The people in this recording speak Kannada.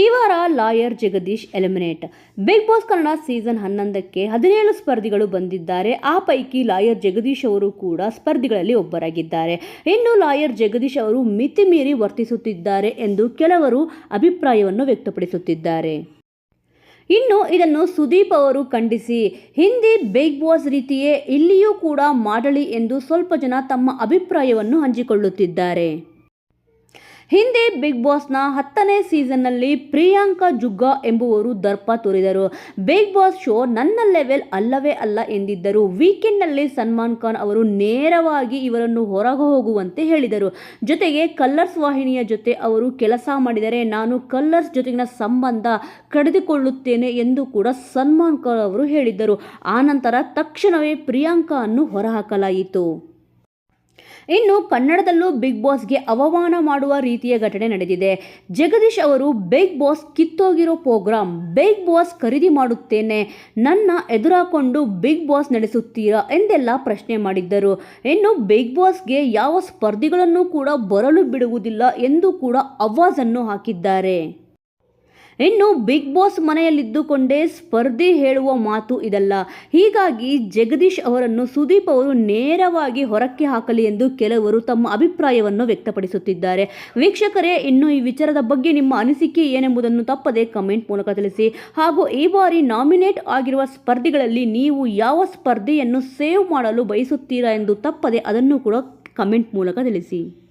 ಈ ವಾರ lawyer Jagadish eliminate. Big boss Kannada season ಹನ್ನೊಂದಕ್ಕೆ ಹದಿನೇಳು ಸ್ಪರ್ಧಿಗಳು ಬಂದಿದ್ದಾರೆ. ಆ ಪೈಕಿ ಲಾಯರ್ ಜಗದೀಶ್ ಅವರು ಕೂಡ ಸ್ಪರ್ಧಿಗಳಲ್ಲಿ ಒಬ್ಬರಾಗಿದ್ದಾರೆ. ಇನ್ನು ಲಾಯರ್ ಜಗದೀಶ್ ಅವರು ಮಿತಿ ಮೀರಿ ವರ್ತಿಸುತ್ತಿದ್ದಾರೆ ಎಂದು ಕೆಲವರು ಅಭಿಪ್ರಾಯವನ್ನು ವ್ಯಕ್ತಪಡಿಸುತ್ತಿದ್ದಾರೆ. ಇನ್ನು ಇದನ್ನು ಸುದೀಪ್ ಅವರು ಖಂಡಿಸಿ, ಹಿಂದಿ ಬಿಗ್ ಬಾಸ್ ರೀತಿಯೇ ಇಲ್ಲಿಯೂ ಕೂಡ ಮಾಡಲಿ ಎಂದು ಸ್ವಲ್ಪ ಜನ ತಮ್ಮ ಅಭಿಪ್ರಾಯವನ್ನು ಹಂಚಿಕೊಳ್ಳುತ್ತಿದ್ದಾರೆ. ಹಿಂದೆ ಬಿಗ್ ಬಾಸ್ನ ಹತ್ತನೇ ಸೀಸನ್ನಲ್ಲಿ ಪ್ರಿಯಾಂಕಾ ಜುಗ್ಗಾ ಎಂಬುವರು ದರ್ಪ ತೋರಿದರು. ಬಿಗ್ ಬಾಸ್ ಶೋ ನನ್ನ ಲೆವೆಲ್ ಅಲ್ಲವೇ ಅಲ್ಲ ಎಂದಿದ್ದರು. ವೀಕೆಂಡ್ನಲ್ಲಿ ಸಲ್ಮಾನ್ ಖಾನ್ ಅವರು ನೇರವಾಗಿ ಇವರನ್ನು ಹೊರಗೆ ಹೋಗುವಂತೆ ಹೇಳಿದರು. ಜೊತೆಗೆ ಕಲ್ಲರ್ಸ್ ವಾಹಿನಿಯ ಜೊತೆ ಅವರು ಕೆಲಸ ಮಾಡಿದರೆ ನಾನು ಕಲ್ಲರ್ಸ್ ಜೊತೆಗಿನ ಸಂಬಂಧ ಕಡಿದುಕೊಳ್ಳುತ್ತೇನೆ ಎಂದು ಕೂಡ ಸಲ್ಮಾನ್ ಖಾನ್ ಅವರು ಹೇಳಿದ್ದರು. ಆನಂತರ ತಕ್ಷಣವೇ ಪ್ರಿಯಾಂಕಾ ಅನ್ನು ಹೊರಹಾಕಲಾಯಿತು. ಇನ್ನು ಕನ್ನಡದಲ್ಲೂ ಬಿಗ್ ಬಾಸ್ಗೆ ಅವಮಾನ ಮಾಡುವ ರೀತಿಯ ಘಟನೆ ನಡೆದಿದೆ. ಜಗದೀಶ್ ಅವರು, ಬಿಗ್ ಬಾಸ್ ಕಿತ್ತೋಗಿರೋ ಪ್ರೋಗ್ರಾಮ್ ಬಿಗ್ ಬಾಸ್ ಖರೀದಿ ಮಾಡುತ್ತೇನೆ. ನನ್ನ ಎದುರಾಕೊಂಡು ಬಿಗ್ ಬಾಸ್ ನಡೆಸುತ್ತೀರಾ? ಎಂದೆಲ್ಲ ಪ್ರಶ್ನೆ ಮಾಡಿದ್ದರು. ಇನ್ನು ಬಿಗ್ ಬಾಸ್ಗೆ ಯಾವ ಸ್ಪರ್ಧಿಗಳನ್ನು ಕೂಡ ಬರಲು ಬಿಡುವುದಿಲ್ಲ ಎಂದು ಕೂಡ ಅವಾಜನ್ನು ಹಾಕಿದ್ದಾರೆ. ಇನ್ನು ಬಿಗ್ ಬಾಸ್ ಮನೆಯಲ್ಲಿದ್ದುಕೊಂಡೇ ಸ್ಪರ್ಧೆ ಹೇಳುವ ಮಾತು ಇದಲ್ಲ. ಹೀಗಾಗಿ ಜಗದೀಶ್ ಅವರನ್ನು ಸುದೀಪ್ ಅವರು ನೇರವಾಗಿ ಹೊರಕ್ಕೆ ಹಾಕಲಿ ಎಂದು ಕೆಲವರು ತಮ್ಮ ಅಭಿಪ್ರಾಯವನ್ನು ವ್ಯಕ್ತಪಡಿಸುತ್ತಿದ್ದಾರೆ. ವೀಕ್ಷಕರೇ, ಇನ್ನು ಈ ವಿಚಾರದ ಬಗ್ಗೆ ನಿಮ್ಮ ಅನಿಸಿಕೆ ಏನೆಂಬುದನ್ನು ತಪ್ಪದೆ ಕಮೆಂಟ್ ಮೂಲಕ ತಿಳಿಸಿ. ಹಾಗೂ ಈ ಬಾರಿ ನಾಮಿನೇಟ್ ಆಗಿರುವ ಸ್ಪರ್ಧಿಗಳಲ್ಲಿ ನೀವು ಯಾವ ಸ್ಪರ್ಧೆಯನ್ನು ಸೇವ್ ಮಾಡಲು ಬಯಸುತ್ತೀರಾ ಎಂದು ತಪ್ಪದೆ ಅದನ್ನು ಕೂಡ ಕಮೆಂಟ್ ಮೂಲಕ ತಿಳಿಸಿ.